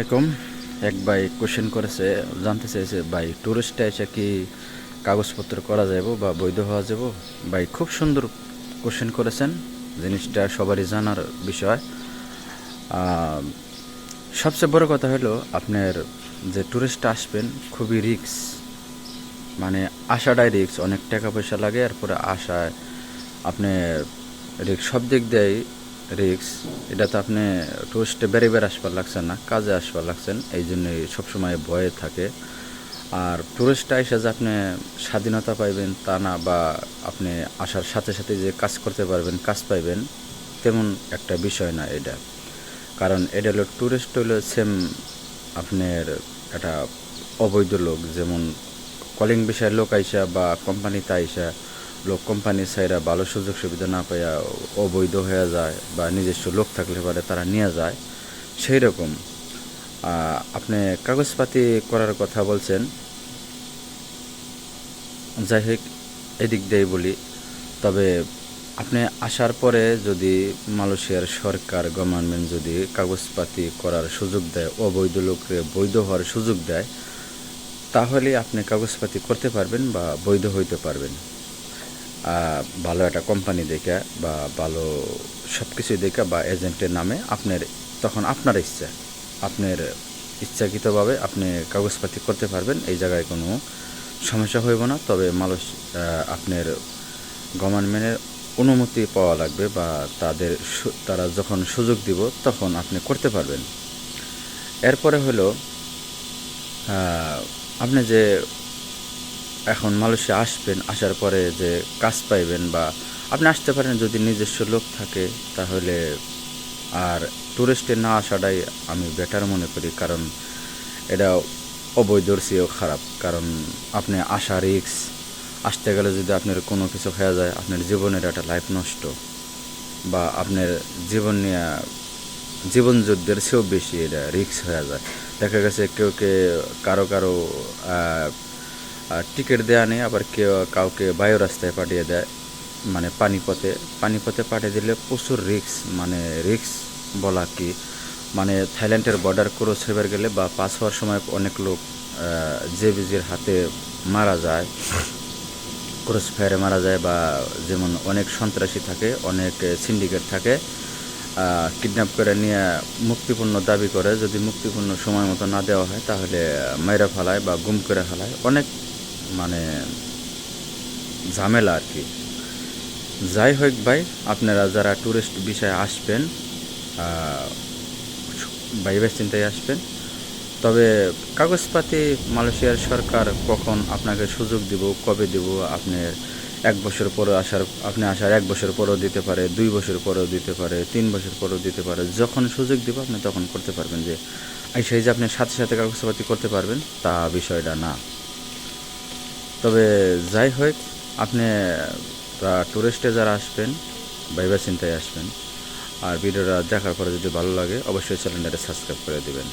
আলাইকুম। এক ভাই কোশ্চেন করেছে, জানতে চেয়েছে, ভাই টুরিস্টে এসে কি কাগজপত্র করা যাব বা বৈধ হওয়া যাব? ভাই, খুব সুন্দর কোশ্চেন করেছেন। জিনিসটা সবারই জানার বিষয়। সবচেয়ে বড় কথা হলো, আপনার যে টুরিস্ট আসবেন, খুবই রিক্স মানে আসাটাই রিক্স অনেক টাকা পয়সা লাগে, এরপরে আসায় আপনি রিক্স সব দিক দিয়েই রিক্স এটা তো আপনি টুরিস্টে বেড়ে বেড়ে আসবার লাগছেন না, কাজে আসবার লাগছেন এই জন্যই সবসময় ভয়ে থাকে। আর টুরিস্টটা এসে যে আপনি স্বাধীনতা পাইবেন তা না, বা আপনি আসার সাথে সাথে যে কাজ করতে পারবেন, কাজ পাইবেন, তেমন একটা বিষয় না এটা। কারণ এটা হলো টুরিস্ট হলো সেম আপনার একটা অবৈধ লোক, যেমন কলিং বিষয়ে লোক আইসা বা কোম্পানিতে আইসা লোক কোম্পানির সাইরা ভালো সুযোগ সুবিধা না পাইয়া অবৈধ হয়ে যায় বা নিজস্ব লোক থাকলে পারে তারা নিয়ে যায় সেই রকম আপনি কাগজপাতি করার কথা বলছেন। যাই হোক, এদিক দিয়ে বলি। তবে আপনি আসার পরে যদি মালয়েশিয়ার সরকার গভর্নমেন্ট যদি কাগজপাতি করার সুযোগ দেয়, অবৈধ লোককে বৈধ হওয়ার সুযোগ দেয়, তাহলে আপনি কাগজপাতি করতে পারবেন বা বৈধ হইতে পারবেন। ভালো একটা কোম্পানি দেখে বা ভালো সব কিছু দেখে বা এজেন্টের নামে আপনার তখন আপনার ইচ্ছা। আপনার ইচ্ছাকৃতভাবে আপনি কাগজপাতি করতে পারবেন, এই জায়গায় কোনো সমস্যা হইব না। তবে মানুষ আপনার গভর্নমেন্টের অনুমতি পাওয়া লাগবে বা তাদের তারা যখন সুযোগ দিব তখন আপনি করতে পারবেন। এরপরে হলো আপনি যে এখন মালয়েশিয়া আসবেন, আসার পরে যে কাজ পাইবেন বা আপনি আসতে পারেন যদি নিজস্ব লোক থাকে, তাহলে আর টুরিস্টে না আসাটাই আমি বেটার মনে করি, কারণ এটা অবৈধর চেয়েও খারাপ। কারণ আপনি আসা রিক্স আসতে গেলে যদি আপনার কোনো কিছু হয়ে যায়, আপনার জীবনের একটা লাইফ নষ্ট বা আপনার জীবন নিয়ে জীবন যুদ্ধের চেয়েও বেশি এটা রিক্স হয়ে যায়। দেখা গেছে কেউ কে কারও কারও টিকিট দেওয়া নেই, আবার কেউ, কাউকে বায়ু রাস্তায় পাঠিয়ে দেয় মানে পানিপথে। পানিপথে পাঠিয়ে দিলে প্রচুর রিক্স মানে রিক্স বলা কি মানে থাইল্যান্ডের বর্ডার ক্রস হয়ে গেলে বা পাস হওয়ার সময় অনেক লোক যে বিজির হাতে মারা যায় ক্রস ফায়ারে মারা যায় বা যেমন অনেক সন্ত্রাসী থাকে, অনেক সিন্ডিকেট থাকে কিডন্যাপ করে নিয়ে মুক্তিপূর্ণ দাবি করে, যদি মুক্তিপূর্ণ সময় মতো না দেওয়া হয় তাহলে মাইরা ফেলায় বা গুম করে ফেলায়। অনেক মানে ঝামেলা আর কি। যাই হোক ভাই, আপনারা যারা ট্যুরিস্ট বিষয়ে আসবেন বাইবে চিন্তায় আসবেন, তবে কাগজপাতি মালয়েশিয়ার সরকার কখন আপনাকে সুযোগ দিব, কবে দিব, আপনি এক বছর পরে আসার, আপনি আসার এক বছর পরেও দিতে পারে, দুই বছর পরেও দিতে পারে, তিন বছর পরেও দিতে পারে, যখন সুযোগ দিব আপনি তখন করতে পারবেন যে এই সেই যে আপনি সাথে সাথে কাগজপাতি করতে পারবেন, তা বিষয়টা না। তবে যাই হোক, আপনি টুরিস্টে যারা আসবেন বাইবা চিন্তায় আসবেন। আর ভিডিওটা দেখার পরে যদি ভালো লাগে, অবশ্যই চ্যানেলটাকে সাবস্ক্রাইব করে দিবেন।